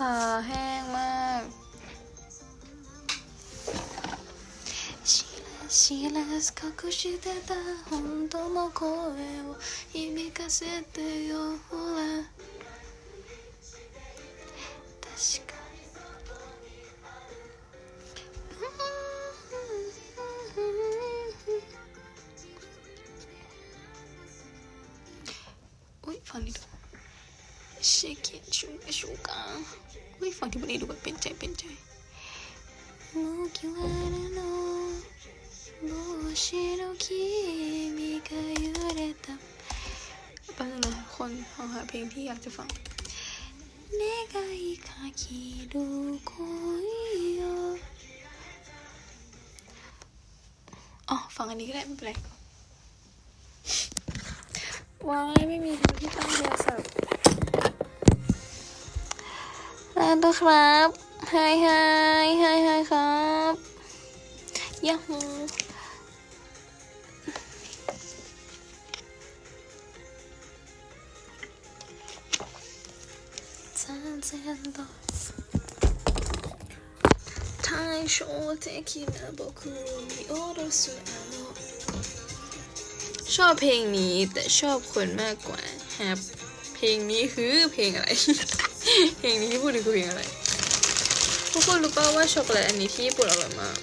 าแห้งมาก知らず隠してた本当の声を響かせてよほら かける恋よอ๋อฟังอันนี้ก็ได้ไม่เป็นไรว้ายไม่มีที่ตั้งโทรศัพท์ลาตัวครับไฮไฮไฮไฮครับยาฮู sandals. Tie shorty kina book, the oro so I know. ชอบเพลงนี้แต่ชอบคนมากกว่าครัเพลงนี้คือเพลงอะไร เพลงนี้ที่พูดถึงคือเพลงอะไร ทุกคนรู้ป่าว่าช็อกโกแลตอันนี้ที่ญี่ปุ่นอร่อยมาก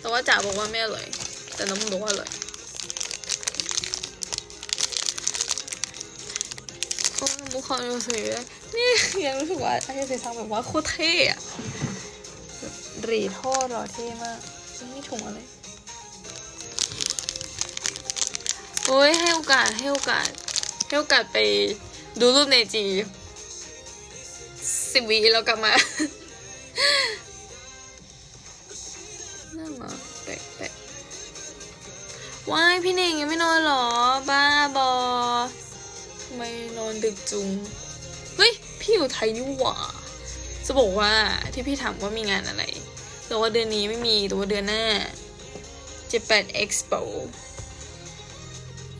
แต่ว่าจ๋าบอกว่าไม่อร่อยแต่น้อมึงบอกว่าอร่อย โอ้ยมุกคอนรู้สึกเลยนี่ยังรู้สึกว่าไอ้เซซังแบบว่าโคตรเท่อะหรีท่อหล่อเท่มากนี่ถุงอะไรโอ้ยให้โอกาสให้โอกาสให้โอกาสไปดูรูปในจีสิบวิแล้วกลับมาน่ามาแปลกแปลกว้ายพี่เน่งยังไม่นอนหรอ บ้าบอ ไม่นอนดึกจุง เฮ้ย พี่อยู่ไทยนี่หว่า จะบอกว่าที่พี่ถามว่ามีงานอะไรแต่ว่าเดือนนี้ไม่มีแต่ว่าเดือนหน้าเจ็ดแปดเอ็กซ์โป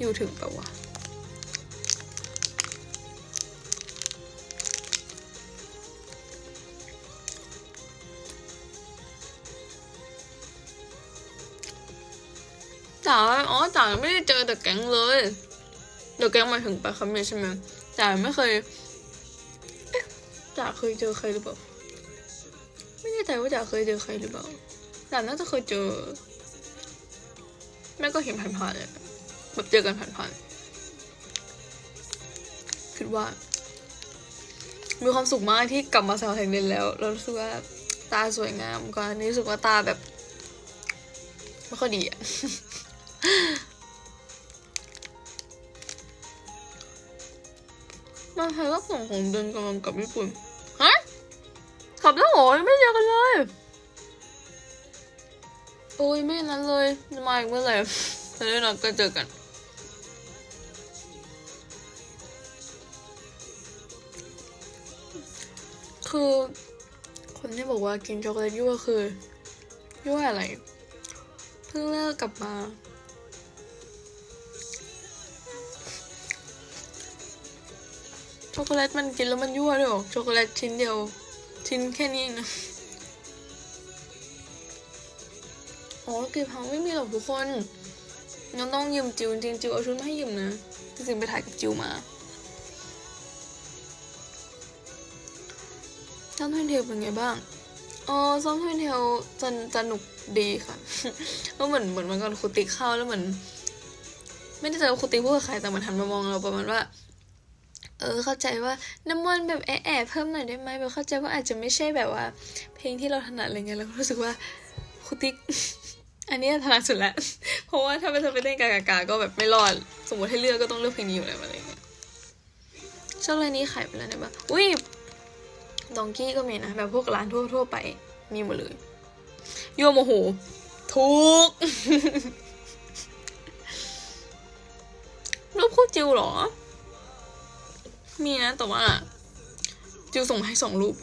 อยู่ถึงปะวะจ๋าอ๋อจ๋าไม่ได้เจอแต่แก๊งเลย เดี๋ยวแก๊งมาถึงปะครับเนี่ยใช่ไหมจ๋าไม่เคยจ๋าเคยเจอใครหรือเปล่า ไม่แน่ใจว่าจ๋าเคยเจอใครหรือเปล่าจ๋าน่าจะเคยเจอ แม่ก็เห็นผ่านๆเลยแบบเจอกันผ่านๆคิดว่า มีความสุขมากที่กลับมาสาวแทงเรียนแล้วเรารู้สึกว่าตาสวยงามก่อนนนี้รู้สึกว่าตาแบบไม่ค่อยดีอะ มาไทยก็ส่งของเดินกำลังกลับญี่ปุ่น ฮะ กลับแล้วเหรอยังไม่เจอกันเลยโอ้ยไม่นั้นเลย จะมาอีกเมื่อไหร่แล้วเดี๋ยวเราก็เจอกัน คือคนที่บอกว่ากินช็อกโกแลตยั่วคือยั่วอะไร เพิ่งเลิกกลับมา ช็อกโกแลตมันกินแล้วมันยั่วด้วยหรอช็อกโกแลตชิ้นเดียว ชิ้นแค่นี้นะอ๋อกีพังไม่มีหรอกทุกคนงั้นต้องยืมจิวจริงจิวเอาชุดมาให้ยืมนะจริงๆไปถ่ายกับจิวมาซ้อมทวินเทลเป็นไงบ้างอ๋อซ้อมทวินเทลจะจะหนุกดีค่ะก็เหมือนเหมือนมันก่อนครูติ๊กเข้าแล้วเหมือน ไม่ได้ใจว่าครูติ๊กพูดกับใครแต่มันหันมามองเราประมาณว่า เออเข้าใจว่าน้ำมันแบบแอะแอะเพิ่มหน่อยได้ไหมแบบเข้าใจว่าอาจจะไม่ใช่แบบว่า เพลงที่เราถนัดอะไรเงี้ยแล้วก็รู้สึกว่าครูติ๊กอันนี้ถนัดสุดแล้วเพราะว่าถ้าไปทำไปเต้นกากาก็แบบไม่รอด สมมติให้เลือกก็ต้องเลือกเพลงนี้อยู่แล้วอะไรเงี้ยชอบอะไรนี้ขายไปแล้วเนี่ยปะอุ้ยดองกี้ก็มีนะแบบพวกร้านทั่วๆไปมีหมดเลยยั่วโมโหทุกรูปคู่จิวเหรอ มีนะแต่ว่าจิวส่งมาให้สองรูป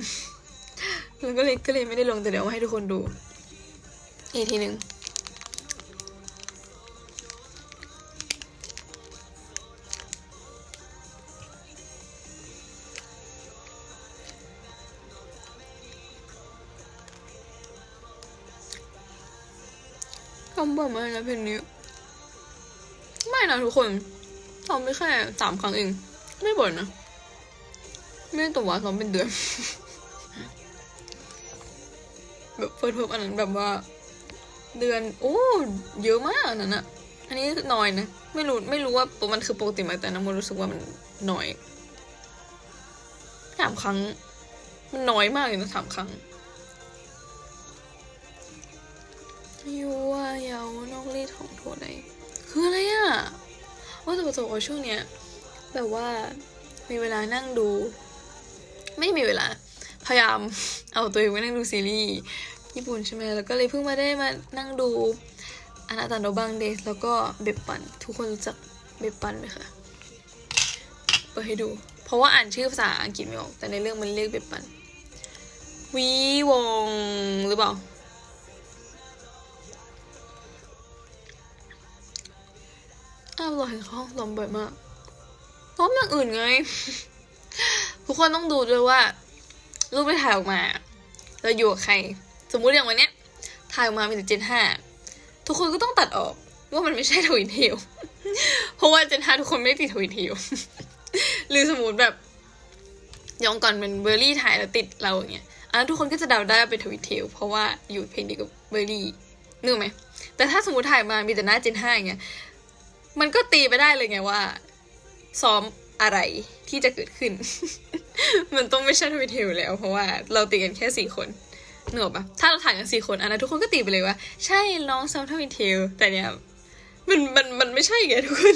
แล้วก็เลยก็เลยไม่ได้ลงแต่เดี๋ยวให้ทุกคนดู อีกทีหนึ่งคำบอมาแล้เพลงนี้ ไม่นะทุกคนทำไม่แค่สามครั้งเอง ไม่บ่นนะ ไม่ได้ตัวซ้อมเป็นเดือน แบบเฟิร์สเพิ่มอันนั้นแบบว่า เดือน โอ้ เยอะมากอันนั้นอะอันนี้น้อยนะ ไม่รู้ไม่รู้ว่ามันคือปกติไหมแต่น้ำมันรู้สึกว่ามันน้อยสามครั้ง มันน้อยมากเลยนะสามครั้งยัวยาวนอกรีดของโทใดคืออะไรอะว่าแต่ประสบว่าช่วงเนี้ย แบบว่ามีเวลานั่งดู ไม่มีเวลา พยายามเอาตัวเองไปนั่งดูซีรีส์ญี่ปุ่นใช่ไหมแล้วก็เลยเพิ่งมาได้มานั่งดูอนาตาโนบังเดสแล้วก็เบบปัน ทุกคนรู้จักเบบปันไหมคะเปิดให้ดู เพราะว่าอ่านชื่อภาษาอังกฤษไม่ออก แต่ในเรื่องมันเรียกเบบปันวีวงหรือเปล่าอ้าวเราเห็นเขาลอมบ่อยมากล้อมอย่างอื่นไง ทุกคนต้องดูด้วยว่า รูปที่ถ่ายออกมา เราอยู่กับใคร สมมุติอย่างวันเนี้ย ถ่ายออกมาเป็นเจนห้าทุกคนก็ต้องตัดออกว่ามันไม่ใช่ทวินเทลเพราะว่าเจนห้าทุกคนไม่ได้ติดทวินเทลหรือสมมติแบบย้อนก่อนเป็นเบอร์รี่ถ่ายแล้วติดเราอย่างเงี้ยอันนั้นทุกคนก็จะเดาได้ว่าเป็นทวินเทลเพราะว่าอยู่เพลงเดียวกับเบอร์รี่นึกไหมแต่ถ้าสมมติถ่ายมามีแต่หน้าเจนห้าอย่างเงี้ยมันก็ตีไปได้เลยไงว่า ซ้อมอะไร ที่จะเกิดขึ้น มันต้องไม่ใช่ทวิตเทลแล้ว เพราะว่าเราตีกันแค่สี่คนหนืออกปะถ้าเราถ่ายกันสี่คนอันนั้นทุกคนก็ตีไปเลยว่า ใช่น้องซ้อมทวิตเทลแต่เนี้ยมันมันมันไม่ใช่ไงทุกคน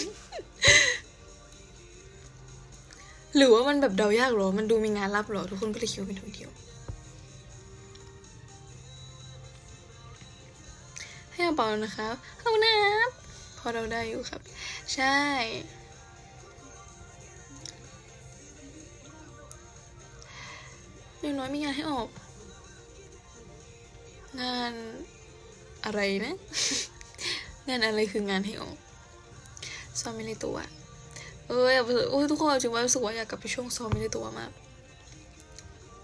หรือว่ามันแบบเดายากหรอ มันดูมีงานรับหรอ ทุกคนก็เลยคิดว่าเป็นทวิตเทลให้เอาเบานะคะเอาน้ำพอเราได้อยู่ครับ ใช่ อย่างน้อยมีงานให้ออก งานอะไรนะ งานอะไรคืองานให้ออกซ้อมไม่ได้ตัว เอออยากไปโอ้ยทุกคนจริงว่ารู้สึกว่าอยากกลับไปช่วงซ้อมไม่ได้ตัวมาก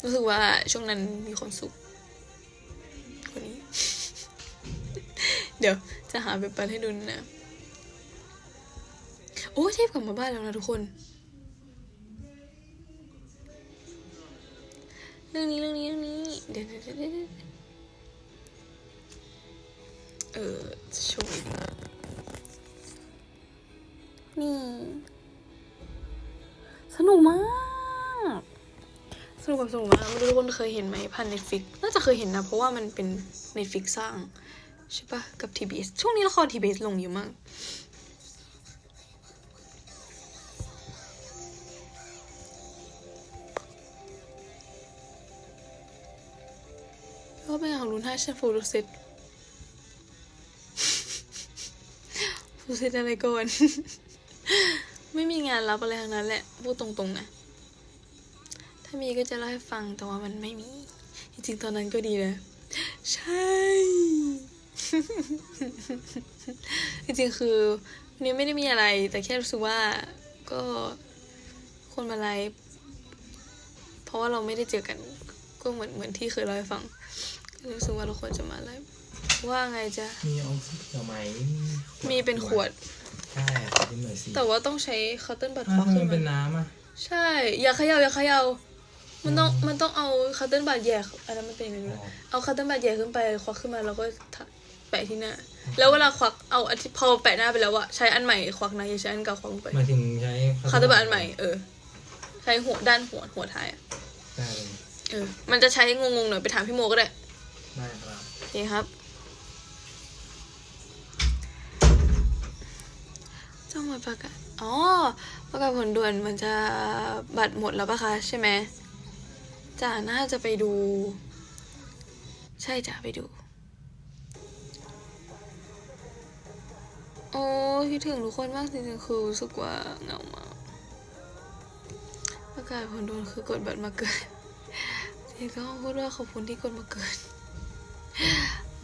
รู้สึกว่าช่วงนั้นมีความสุขกว่านี้ เดี๋ยวจะหาแบบปันให้ดูนะ โอ้เทพกลับมาบ้านแล้วนะทุกคน รื่องนี้เรื่องนี้เรื่องนี้เดี๋ยวเดี๋ยวเดี๋ยวเออโชว์อีกนี่ สนุกมาก สนุกแบบสนุกมากไม่รู้ทุกคนเคยเห็นไหมผ่าน Netflix น่าจะเคยเห็นนะ เพราะว่ามันเป็น Netflix สร้าง ใช่ปะกับ TBS ช่วงนี้ละคร TBS ลงเยอะมาก ก็เป็นของรุ่นห้าใช่โฟโตเซตฟโตเซตอะไรก่อน ไม่มีงานรับอะไรทั้งนั้นแหละ พูดตรงๆนะ ถ้ามีก็จะเล่าให้ฟังแต่ว่ามันไม่มี จริงๆตอนนั้นก็ดีนะ ใช่ จริงๆคือนนี้ไม่ได้มีอะไร แต่แค่รู้สึกว่าก็คนมาไลฟ์เพราะว่าเราไม่ได้เจอกัน ก็เหมือนเหมือนที่เคยเล่าให้ฟัง รู้สึกว่าเราควรจะมาไลฟ์ว่าไงจ๊ะ มีออกซิเดียวไหมมีเป็นขวด ใช่ขอจิ้มหน่อยสิแต่ว่าต้องใช้คัตเติ้ลบัตอ้าคววักทำไมขึ้นเป็นมาน้ำอะใช่ อย่าเขย่าอย่าเขย่ามันต้องอืมมันต้องเอาคัตเติ้ลบัตแยกอันนั้นมันเป็นยังไงอ๋นะอเอาคัตเติ้ลบัตแยกขึ้นไปควักขึ้นมาแล้วก็ทะแปะที่หน้า แล้วเวลาควักเอาอันที่พอแปะหน้าไปแล้วอะใช้อันใหม่ควักนะอย่าใช้อันเก่าควักลงไปหมายถึงใช้คัตเติ้ลบัตอันใหม่เออใช้หัวด้านหัวหัวท้ายอะได้เลยเออมันจะใช้งงๆหน่อยไปถามพี่โมก็ได้ ได้ครับโอเคครับ ต้องมาประกาศ อ๋อ ประกาศผลด่วนมันจะบัตรหมดแล้วปะคะ ใช่ไหมจ่าน่าจะไปดู ใช่จ่าไปดู โอ้คิดถึงทุกคนมากจริงๆคือรู้สึกว่าเหงามากประกาศผลด่วนคือกดบัตรมาเกินจริงๆต้องพูดว่าขอบคุณที่กดมาเกิน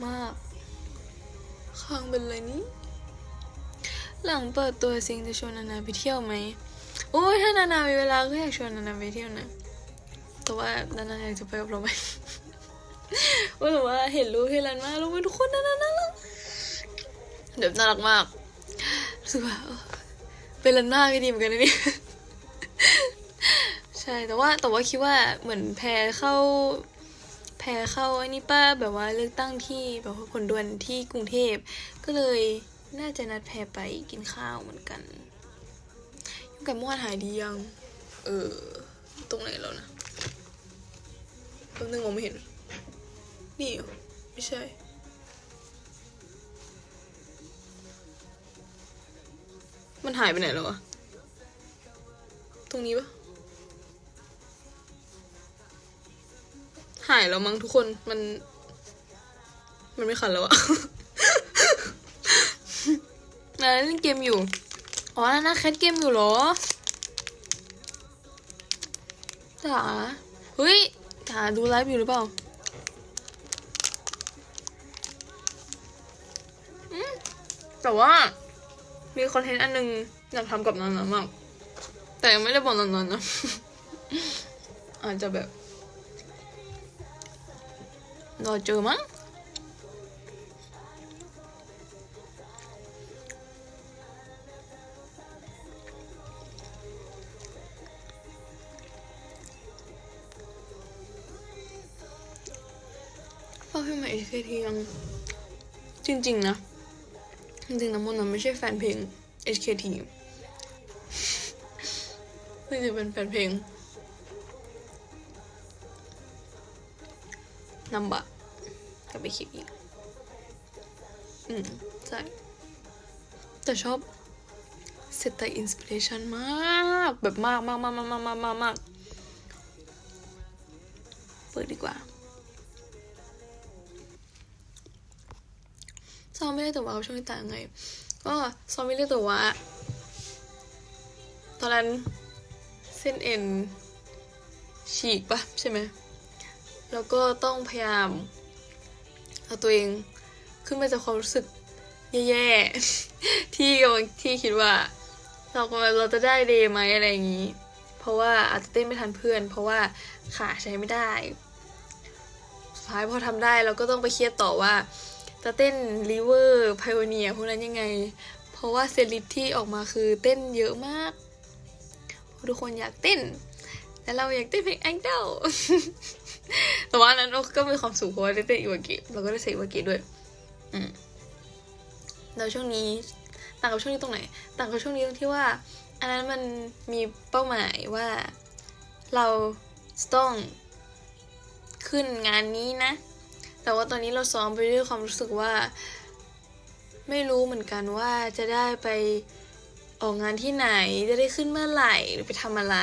มากค้างเป็นไรนี้หลังเปิดตัวซิงจะชวนนานาไปเที่ยวไหมโอ้ยถ้านานามีเวลาก็อยากชวนนานาไปเที่ยวนะแต่ว่านานาอยากจะไปกับเราไหมว่าแต่ว่าเห็นรูปเฮลันมากรู้ไหมทุกคนนานาน่ารักเดี๋ยวน่ารักมากรู้สึกว่าเป็นลันหน้าก็ดีเหมือนกันนะนี่ใช่แต่ว่าแต่ว่าคิดว่าเหมือนแพรเข้า แพรเข้าไอ้นี่ป้าแบบว่าเลือกตั้งที่แบบว่าผลด่วนที่กรุงเทพ ก็เลยน่าจะนัดแพรไปกินข้าวเหมือนกันยุ่งกับมื่อวานหายดียัง เออ ตรงไหนแล้วนะแป๊บนึงมองไม่เห็น นี่เหรอไม่ใช่มันหายไปไหนแล้ววะ ตรงนี้ปะ หายแล้วมั้งทุกคนมัน มันไม่ขันแล้วอะนาเล่นเกมอยู่ อ๋อนานาแคทเกมอยู่เหรอจ๋าเฮ้ยจ๋าดูไลฟ์อยู่หรือเปล่าอืมแต่ว่า มีคอนเทนต์อันหนึงอยากทำกับนันนะมาก แต่ยังไม่ได้บอกนันๆนะอาจจะแบบ รอเจอมั้งพ่อพี่ใหม่ SKT ยังจริงๆนะ จริงๆนะมนนะไม่ใช่แฟนเพลง HKT ไม่ได้เป็นแฟนเพลงนัมบะ ไปคิดอีก อืม ใช่ แต่ชอบเซตแต่อินสปิเรชันมาก แบบมากมากมากมากมากมากมากมากเปิดดีกว่าซ้อมไม่ได้แต่ว่าช่วงนี้ต่างไง ก็ซ้อมไม่ได้แต่ว่าตอนนั้นเส้นเอ็นฉีกปะใช่ไหม แล้วก็ต้องพยายาม เอาตัวเองขึ้นมาจากความรู้สึกแย่ๆที่กำลังที่คิดว่า เราเราจะได้เดย์ไหมอะไรอย่างนี้ เพราะว่าอาจจะเต้นไม่ทันเพื่อน เพราะว่าขาใช้ไม่ได้สุดท้ายพอทำได้เราก็ต้องไปเครียดต่อว่า จะเต้นริเวอร์ไพโอเนียพวกนั้นยังไง เพราะว่าเซตลิสต์ที่ออกมาคือเต้นเยอะมากทุกคนอยากเต้น แต่เราอยากเต้นเพลงไอดอล แต่ว่าอันนั้นก็มีความสุขเพราะว่าได้เต้นอิวากิเราก็ได้ใส่อิวากิด้วย อืมแล้วช่วงนี้ต่างกับช่วงนี้ตรงไหน ต่างกับช่วงนี้ตรงที่ว่า อันนั้นมันมีเป้าหมายว่าเราต้องขึ้นงานนี้นะ แต่ว่าตอนนี้เราซ้อมไปด้วยความรู้สึกว่า ไม่รู้เหมือนกันว่าจะได้ไปออกงานที่ไหน จะได้ขึ้นเมื่อไหร่หรือไปทำอะไร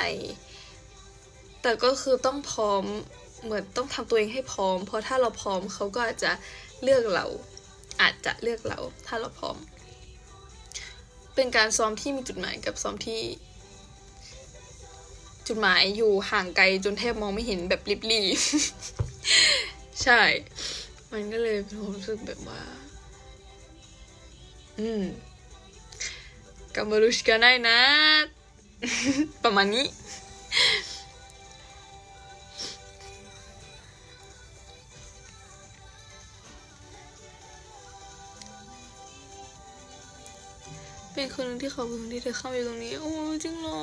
แต่ก็คือต้องพร้อม เหมือนต้องทำตัวเองให้พร้อม เพราะถ้าเราพร้อมเขาก็อาจจะเลือกเรา อาจจะเลือกเราถ้าเราพร้อม เป็นการซ้อมที่มีจุดหมายกับซ้อมที่ จุดหมายอยู่ห่างไกลจนแทบมองไม่เห็นแบบลิบลีใช่ มันก็เลยเป็นความรู้สึกแบบว่า อืมกัมบารุชกาไนนะประมาณนี้ เป็นคนหนึ่งที่ขอบคุณที่เธอเข้ามาอยู่ตรงนี้ โอ้จริงเหรอ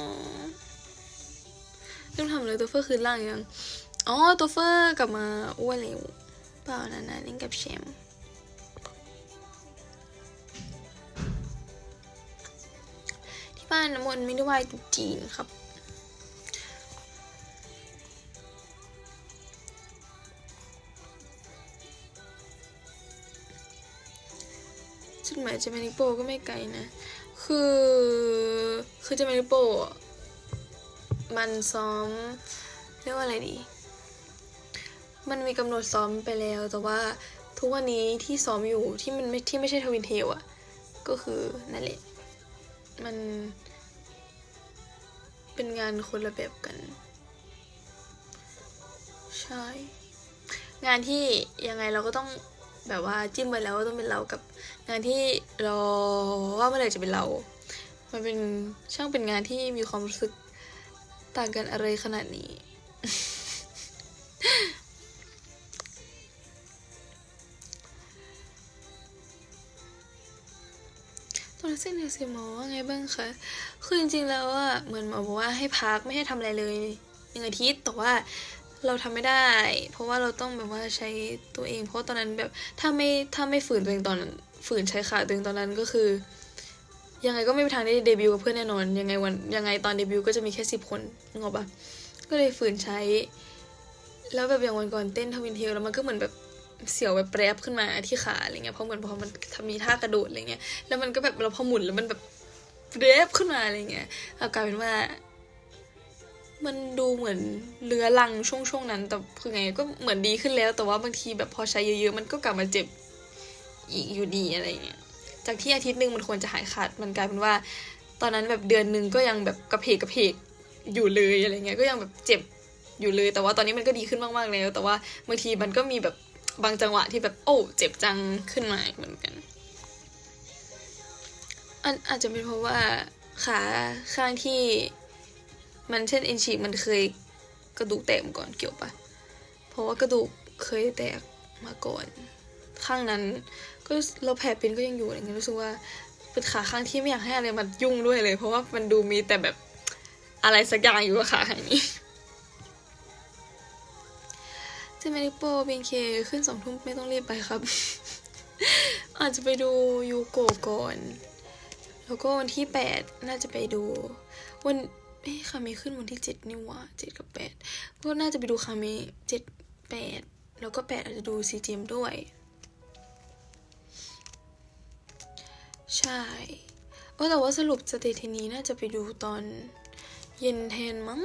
ต้องทำเลยตัวเฟอร์คืนล่างยัง อ๋อตัวเฟอร์กลับมาอ้วนเร็วเปล่านะนะเล่นกับแชมป์ที่บ้านน้ำมนต์ไม่ได้ไหว้จีนครับจุดหมายเจมานิโปก็ไม่ไกลนะ คือคือเจมานิโปะมันซ้อม เรียกว่าอะไรดี มันมีกำหนดซ้อมไปแล้ว แต่ว่าทุกวันนี้ที่ซ้อมอยู่ที่มันไม่ที่ไม่ใช่ทวินเทลอะก็คือนั่นแหละ มัน เป็นงานคนละแบบกัน ใช่ งานที่ยังไงเราก็ต้อง แบบว่าจิ้มไปแล้วว่าต้องเป็นเรากับงานที่รอว่าเมื่อไหร่จะเป็นเรา มันเป็นช่างเป็นงานที่มีความรู้สึกต่างกันอะไรขนาดนี้สิ้นเดือนสิบหมอว่าไงบ้างคะ คือจริงๆแล้วอะเหมือนหมอบอกว่าให้พักไม่ให้ทำอะไรเลยหนึ่งอาทิตย์แต่ว่า เราทำไม่ได้ เพราะว่าเราต้องแบบว่าใช้ตัวเอง เพราะตอนนั้นแบบถ้าไม่ถ้าไม่ฝืนตัวเองตอนฝืนใช้ขาตัวเองตอนนั้นก็คือ ยังไงก็ไม่มีทางได้เดบิวต์กับเพื่อนแน่นอน ยังไงวันยังไงตอนเดบิวต์ก็จะมีแค่สิบคนงงปะก็เลยฝืนใช้ แล้วแบบอย่างวันก่อนเต้นทวินเทลแล้วมันก็เหมือนแบบเสียวแบบแปรบขึ้นมาที่ขาอะไรเงี้ยเพราะเหมือนพอมันทำมีท่ากระโดดอะไรเงี้ยแล้วมันก็แบบเราพอหมุนแล้วมันแบบเรฟขึ้นมาอะไรเงี้ยเอากลายเป็นว่า มันดูเหมือนเรื้อรังช่วงช่วงนั้น แต่คือไงก็เหมือนดีขึ้นแล้ว แต่ว่าบางทีแบบพอใช้เยอะๆ มันก็กลับมาเจ็บอีกอยู่ดีอะไรเงี้ย จากที่อาทิตย์หนึ่งมันควรจะหายขาด มันกลายเป็นว่า ตอนนั้นแบบเดือนหนึ่งก็ยังแบบกระเพกกระเพกอยู่เลยอะไรเงี้ย ก็ยังแบบเจ็บอยู่เลย แต่ว่าตอนนี้มันก็ดีขึ้นมากๆแล้ว แต่ว่าบางทีมันก็มีแบบบางจังหวะที่แบบโอ้เจ็บจังขึ้นมาเหมือนกันอันอาจจะเป็นเพราะว่าขาข้างที่ มันเช่นเอ็นฉีกมันเคยกระดูกแตกมาก่อนเกี่ยวปะเพราะว่ากระดูกเคยแตกมาก่อน ข้างนั้น ก็เราแผลเป็นก็ยังอยู่อะไรเงี้ยรู้สึกว่าเป็นขาข้างที่ไม่อยากให้อะไรมายุ่งด้วยเลย เพราะว่ามันดูมีแต่แบบอะไรสักอย่างอยู่กับขาข้างนี้เจมินิโปเบนเคขึ้นสองทุ่มไม่ต้องรีบไปครับ อาจจะไปดูยูโกก่อน แล้วก็วันที่แปดน่าจะไปดู วัน เอ้คาเมขึ้นวันที่เจ็ดนี่ว่าเจ็ดกับแปดก็น่าจะไปดูคาเมเจ็ดแปดแล้วก็แปดอาจจะดูซีเจมด้วย ใช่เออแต่ว่าสรุปสเตทนนี้น่าจะไปดูตอนเย็นแทนมั้ง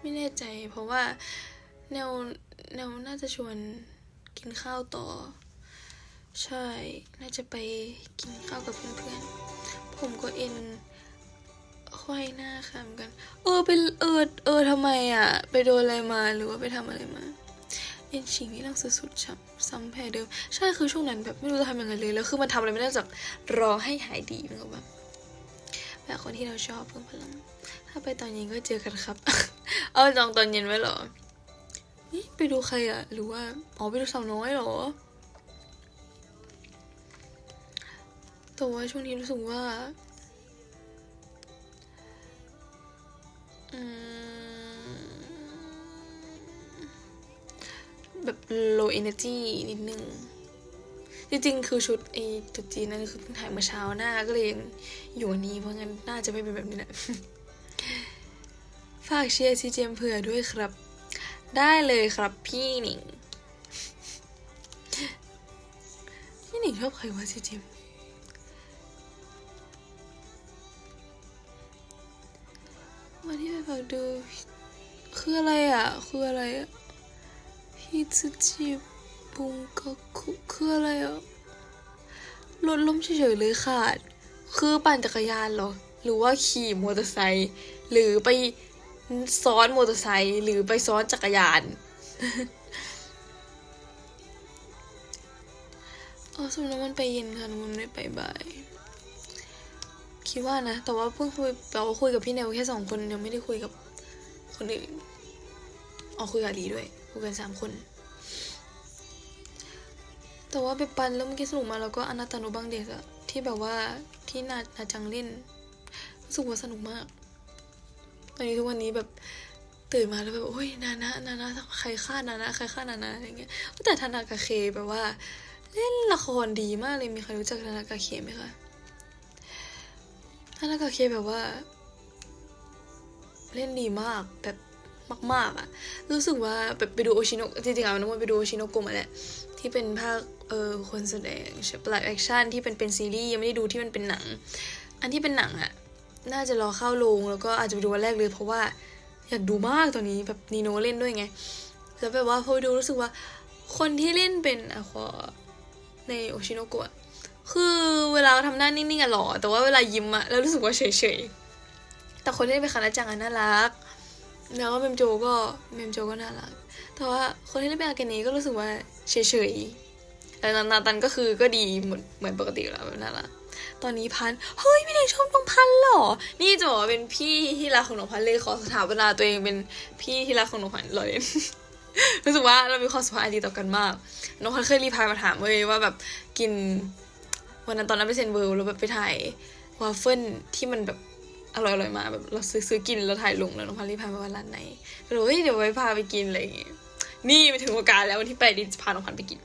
ไม่แน่ใจ เพราะว่าแนวแนวน่าจะชวนกินข้าวต่อ ใช่ น่าจะไปกินข้าวกับเพื่อนๆ ผมก็เอ็น ควายหน้าค่ะเหมือนกัน เออเป็นเออเออทำไมอะ ไปโดนอะไรมาหรือว่าไปทำอะไรมาเอ็นฉีกนี่ลังสุดๆช้ำซ้ำแผลเดิม ใช่คือช่วงนั้นแบบไม่รู้จะทำยังไงเลย แล้วคือมันทำอะไรไม่ได้จากรอให้หายดีมันกออกปะแบบคนที่เราชอบเพิ่มพลัง ถ้าไปตอนเย็นก็เจอกันครับ เอาจองตอนเย็นไว้เหรอนี่ไปดูใครอะหรือว่าอ๋อไปดูสาวน้อยเหรอแต่ว่าช่วงนี้รู้สึกว่า แบบ low energy นิดนึง จริงๆ คือชุดไอ้ตุ๊ดจีนนั่นคือเพิ่งถ่ายเมื่อเช้าหน้าก็เลยยังอยู่อันนี้เพราะงั้นน่าจะไม่เป็นแบบนี้แหละฝากเชียร์ซีเจมเผื่อด้วยครับ ได้เลยครับพี่หนิงพี่หนิงชอบใครวะซีเจม มาที่ไปฝากดู คืออะไรอะ คืออะไรอะฮิตจิบุงกะคุคืออะไรอะรถล้มเฉยๆเลยขาด คือปั่นจักรยานเหรอ หรือว่าขี่มอเตอร์ไซค์หรือไปซ้อนมอเตอร์ไซค์หรือไปซ้อนจักรยานอ๋อสมมติมันไปเย็นค่ะมันไม่ไปบ่าย คิดว่านะ แต่ว่าเพิ่งคุยเราคุยกับพี่เนวแค่สองคนยังไม่ได้คุยกับคนอื่นอ๋อคุยกับลีด้วยคุยกันสามคน แต่ว่าไปปันแล้วเมื่อกี้สนุกมาแล้วก็อนาตาโนบังเด็กอะที่แบบว่าที่นานาจังเล่นรู้สึกว่าสนุกมากตอนนี้ทุกวันนี้แบบตื่นมาแล้วแบบโอ้ยนานะนานะใครฆ่านานะใครฆ่านานะอะไรเงี้ยแต่ธนากาเคแบบว่า เล่นละครดีมากเลยมีใครรู้จักธนากาเคไหมคะ นากาเคแบบว่า เล่นดีมากแบบมาก ๆอะรู้สึกว่าแบบไปดูโอชิโนจริงๆอะมันต้องไปดูโอชิโนกุมอะแหละที่เป็นภาคเออคนแสดงใช่ปะไลฟ์แอคชั่นที่เป็นเป็นซีรีส์ยังไม่ได้ดูที่มันเป็นหนัง อันที่เป็นหนังอะน่าจะรอเข้าโรงแล้วก็อาจจะไปดูวันแรกเลย เพราะว่าอยากดูมากตอนนี้แบบนีโนเล่นด้วยไง แล้วแบบว่าพอไปดูรู้สึกว่าคนที่เล่นเป็นอะควาในโอชิโนกุอะ คือเวลาทำหน้านิ่งๆอะหล่อแต่ว่าเวลายิ้มอะแล้วรู้สึกว่าเฉยๆ แต่คนที่เป็นคานาจังอะน่ารัก แล้วก็เมมโจก็เมมโจก็น่ารัก แต่ว่าคนที่เล่นเป็นอาเกเน่ก็รู้สึกว่าเฉยๆแต่นาตันก็คือก็ดีเหมือนเหมือนปกติแล้วแบบน่ารักตอนนี้พัน เฮ้ยพี่เด็กชอบน้องพันหรอ นี่จะบอกว่าเป็นพี่ที่รักของน้องพันเลยขอสถาปนาตัวเองเป็นพี่ที่รักของน้องพันรอเล่นรู้สึกว่าเรามีความสัมพันธ์ดีต่อกันมาก น้องพันเคยรีพายมาถามเว้ยว่าแบบกิน วันนั้นตอนนั้นไปเซนเวิลด์แล้วแบบไปถ่ายวาเฟิลที่มันแบบอร่อยๆมาแบบเราซื้อซื้อกินแล้วถ่ายลงแล้วน้องพันรีพาไปว่าร้านไหนก็เลยเฮ้ยเดี๋ยวไว้พาไปกินอะไรอย่างเงี้ยนี่ไปถึงโอกาสแล้ววันที่ไปดิจะพาน้องพันไปกิน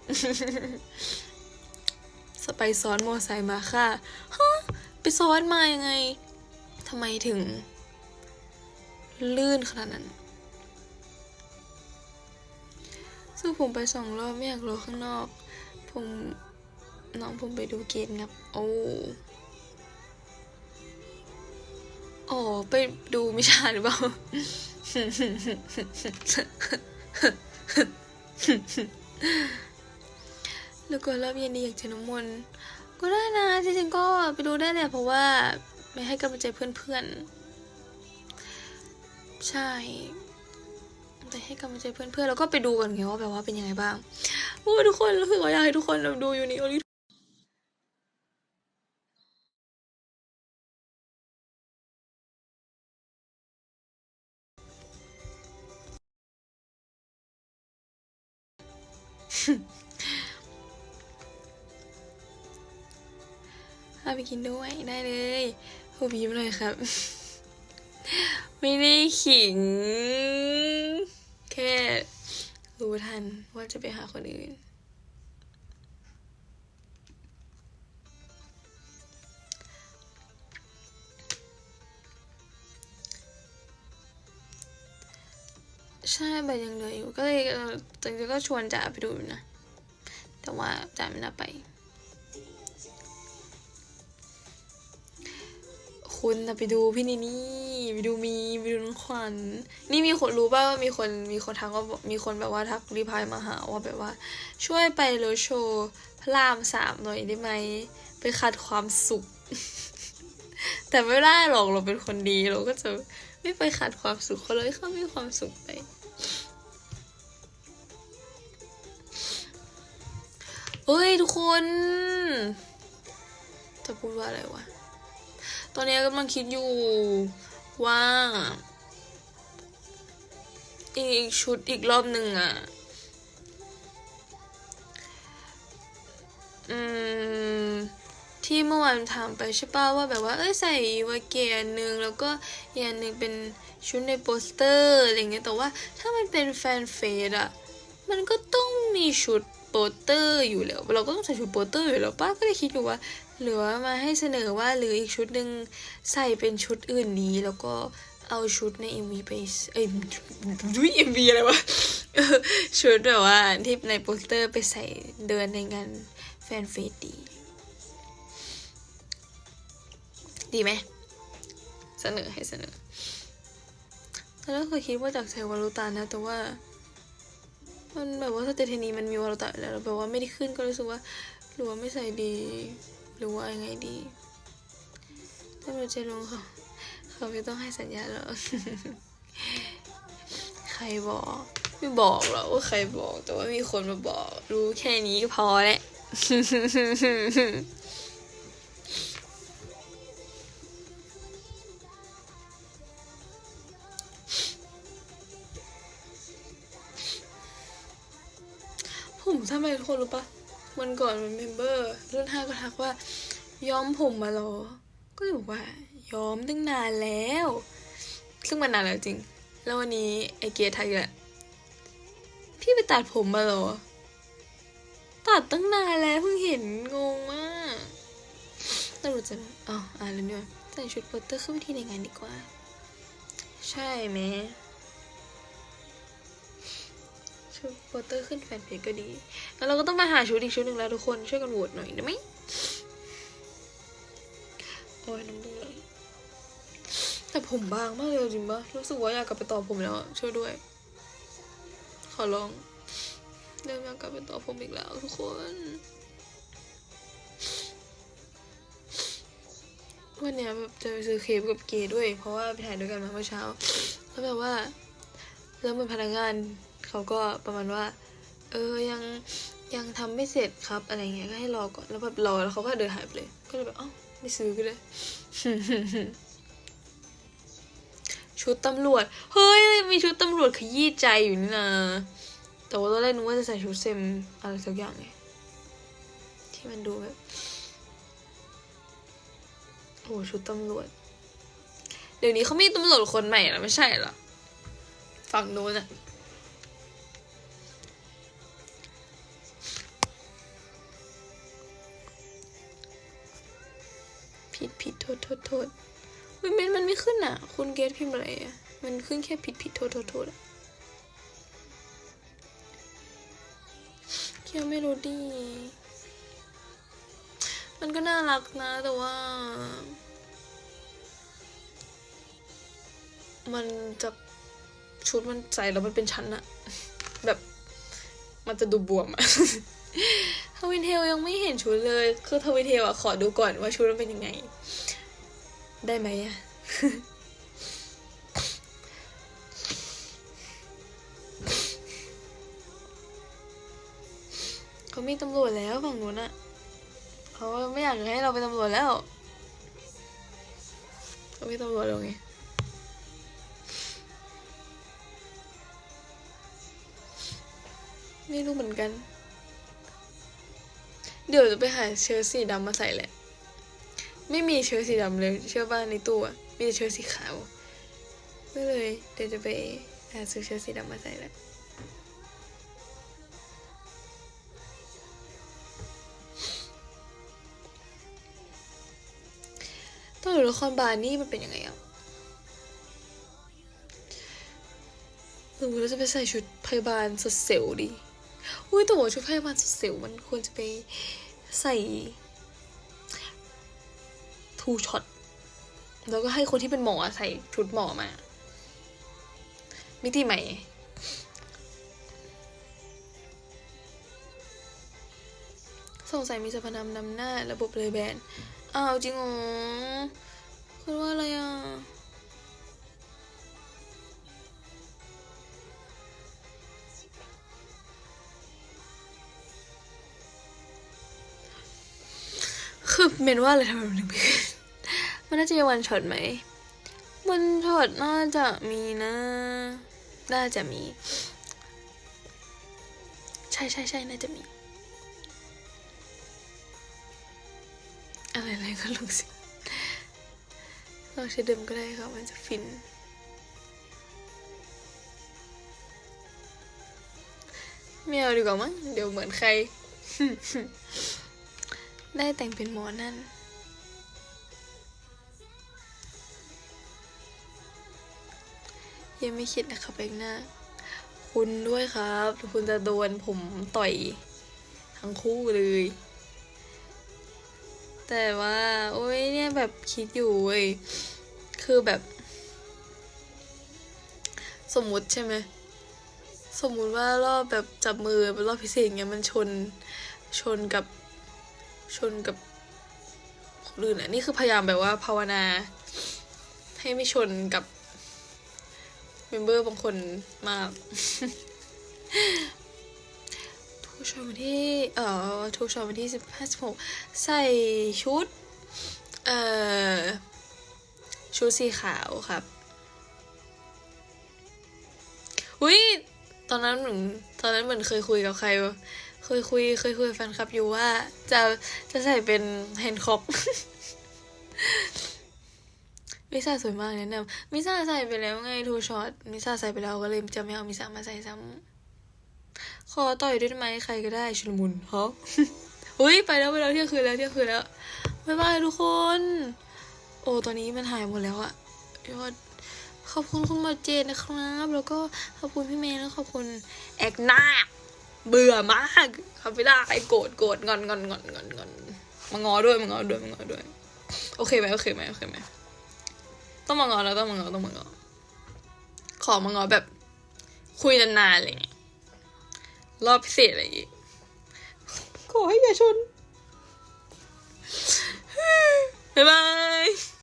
สไปซ้อนมอไซค์มาค่ะฮะไปซ้อนมายังไงทำไมถึง ลื่นขนาดนั้น ซึ่งผมไปสองรอบไม่อยากรอข้างนอก ผม น้องผมไปดูเกมครับ โอ้โอ๋อไปดูมิชาหรือเปล่า แล้วก็รอบเย็นนี้อยากเจอน้ำมนต์ก็ได้นะจริงๆก็ไปดูได้แหละเพราะว่าไม่ให้กำลังใจเพื่อนๆ ใช่แต่ให้กำลังใจเพื่อนๆ แล้วก็ไปดูกันไงว่าแบบว่าเป็นยังไงบ้างโอ้ยทุกคนรู้สึกว่าอยากให้ทุกคนแบบดูอยู่นี่โอ ลิพาไปกินด้วยได้เลยหูบีมเลยครับ ไม่ได้ขิง แค่รู้ทันว่าจะไปหาคนอื่น ใช่ใบยังเหลืออยู่ก็เลยเออจริงๆก็ชวนจ๋าไปดูอยู่นะ แต่ว่าจ๋าไม่น่าไป คุณนะไปดูพี่นี่นี่ไปดูมีไปดูน้องขวัญนี่มีคนรู้ป่าว่ามีคนมีคนทักว่ามีคนแบบว่าทักรีพายมาหาว่าแบบว่า ช่วยไปโรดโชว์พระรามสามหน่อยได้ไหมไปขัดความสุข แต่ไม่ได้หรอกเราเป็นคนดีเราก็จะไม่ไปขัดความสุขเขาเลยเขามีความสุขไป เฮ้ย ทุกคน จะพูดว่าอะไรวะ ตอนนี้กำลังคิดอยู่ว่า อีกชุดอีกรอบหนึ่งอะอืม ที่เมื่อวานถามไปใช่ป่าว่าแบบว่า เอ้ยใส่วาเกียนหนึ่งแล้วก็อีกอันหนึ่งเป็น ชุดในโปสเตอร์อะไรเงี้ยแต่ว่าถ้ามันเป็นแฟนเฟสอะมันก็ต้องมีชุดโปสเตอร์อยู่แล้ว เราก็ต้องใส่ชุดโปสเตอร์อยู่แล้วป้าก็เลยคิดอยู่ว่าหรือว่ามาให้เสนอว่าหรืออีกชุดหนึ่งใส่เป็นชุดอื่นดีแล้วก็เอาชุดใน MV ไปเอ้ยดุย MV อะไรวะชุดแบบว่าที่ในโปสเตอร์ไปใส่เดินในงานแฟนเฟสดี ดีไหมเสนอให้เสนอ ตอนแรกเคยคิดว่าจากใช้วารุตานะ แต่ว่ามันแบบว่าสเตทนีมันมีวารุตาแล้วแบบว่าไม่ได้ขึ้นก็รู้สึกว่าหรือว่าไม่ใส่ดีหรือว่ายังไงดีถ้าเราจะลงเขาเขาไม่ต้องให้สัญญาหรอกใครบอกไม่บอกหรอกว่าใครบอก แต่ว่ามีคนมาบอก รู้แค่นี้ก็พอแล้ว คนรู้ปะวันก่อนมันเมมเบอร์รุ่นห้าก็ทักว่า ย้อมผมมาเหรอ ก็เลยบอกว่า ย้อมตั้งนานแล้ว ซึ่งมันนานแล้วจริง แล้ววันนี้ไอเกียร์ทักอีกแหละพี่ไปตัดผมมาเหรอ ตัดตั้งนานแล้วเพิ่งเห็นงงมากตำรวจจะอ๋ออ่านแล้วเนี่ยใส่ชุดโปสเตอร์เข้าไปที่ในงานดีกว่า ใช่ไหม ชุดโปสเตอร์ขึ้นแฟนเพจก็ดี แล้วเราก็ต้องมาหาชุดอีกชุดหนึ่งแล้วทุกคนช่วยกันโหวตหน่อยได้ไหมโอ้ยน้ำมูกเลยแต่ผมบางมากเลยจริงปะรู้สึกว่าอยากกลับไปต่อผมแล้วช่วยด้วย ขอร้องเริ่มอยากกลับไปต่อผมอีกแล้วทุกคน วันเนี้ยแบบจะไปซื้อเคปกับเกด้วย เพราะว่าไปถ่ายด้วยกันมาเมื่อเช้าแล้วแบบว่าแล้วเหมือนพนักงาน เขาก็ประมาณว่า เออยังยังทำไม่เสร็จครับอะไรเงี้ยก็ให้รอก่อนแล้วแบบรอแล้วเขาก็เดินหายไปเลย ก็เลยแบบอ้าไม่ซื้อก็เลยชุดตำรวจ เฮ้ย มีชุดตำรวจขยี้ใจอยู่นี่นะแต่ว่าตอนแรกนึกว่าจะใส่ชุดเซมอะไรสักอย่างไงที่มันดูแบบโอ้ชุดตำรวจ เดี๋ยวนี้เขามีตำรวจคนใหม่แล้วไม่ใช่เหรอฝั่งนู้นอะ โทษโทษโทษมันมันมันไม่ขึ้นอะ คุณเกตพิมพ์อะไรอะ มันขึ้นแค่ผิดผิดโทษโทษโทษอะเคียวไม่รู้ดิมันก็น่ารักนะ แต่ว่า มันจะชุดมันใส่แล้วมันเป็นชั้นอะแบบมันจะดูบวมอะทวินเทลยังไม่เห็นชุดเลย คือทวินเทลอะขอดูก่อนว่าชุดมันเป็นยังไง ได้ไหมอะเขามีตำรวจแล้วฝั่งนู้นอะเขาไม่อยากให้เราเป็นตำรวจแล้วเขามีตำรวจแล้วไงไม่รู้เหมือนกัน เดี๋ยวจะไปหาเชิ้ตสีดำมาใส่แหละ ไม่มีเชิ้ตสีดำเลย เชื่อป่ะในตู้อะมีแต่เชิ้ตสีขาวก็เลยเดี๋ยวจะไปหาซื้อเชิ้ตสีดำมาใส่แหละตัวละครบาร์นี่มันเป็นยังไงอะหรือว่าจะไปใส่ชุดพยาบาลสดเซลดี อุ้ยแต่ว่าชุดพยาบาลสดเซลมันควรจะไปใส่ ทูช็อตแล้วก็ให้คนที่เป็นหมอใส่ชุดหมอมา มิติใหม่สงสัยมีสรรพนามนำหน้าระบบเลยแบนอ้าวจริงเหรอคุณว่าอะไรอะคือเมนว่าอะไรทำไมมันถึงไม่ขึ้น มันน่าจะมีวันช็อตไหมวันช็อตน่าจะมีนะ น่าจะมี ใช่ใช่ใช่น่าจะมี อะไรอะไรก็ลงสิลองใช้เดิมก็ได้ค่ะมันจะฟินไม่เอาดีกว่ามั้งเดี๋ยวเหมือนใคร ได้แต่งเป็นหมอนั่น ยังไม่คิดนะครับเองหน้า คุณด้วยครับ คุณจะโดนผมต่อยทั้งคู่เลย แต่ว่า โอ้ยเนี่ยแบบคิดอยู่เว้ยคือแบบ สมมุติใช่ไหมสมมุติว่ารอบแบบจับมือเป็นรอบพิเศษเงี้ยมันชนชนกับชนกับคนอื่นอะนี่คือพยายามแบบว่าภาวนา ให้ไม่ชนกับ เมมเบอร์บางคนมาก ทูชมวันที่ เอ่อ ทูชมวันที่สิบห้าสิบหกใส่ชุด เอ่อ ชุดสีขาวครับ อุ้ยตอนนั้นเหมือนตอนนั้นเหมือนเคยคุยกับใครวะเคยคุย เคยคุยแฟนคลับอยู่ว่า จะ จะใส่เป็นแฮนด์คอป มิซ่าสวยมากแนะนำมิซ่าใส่ไปแล้วไงทูช็อตมิซ่าใส่ไปแล้วก็เลยจะไม่เอามิซ่ามาใส่ซ้ำขอต่อยด้วยไหมใครก็ได้ชุลมุนฮะอุ้ยไปแล้วไปแล้วเที่ยงคืนแล้วเที่ยงคืนแล้วบ๊ายบายทุกคน โอ้ตอนนี้มันหายหมดแล้วอะยอดขอบคุณคุณหมอเจนนะครับ แล้วก็ขอบคุณพี่เมย์แล้วขอบคุณแอกนาเบื่อมากทำไม่ได้โกรธโกรธงอนงอนงอนงอนงอนมางอด้วยมางอด้วยมางอด้วย โอเคไหมโอเคไหมโอเคไหม ต้องมางอแล้วต้องมางอต้องมางอขอมางอแบบ คุยนานๆอะไรเงี้ยรอบพิเศษอะไรอย่างงี้ขอให้อย่าชนบ๊ายบาย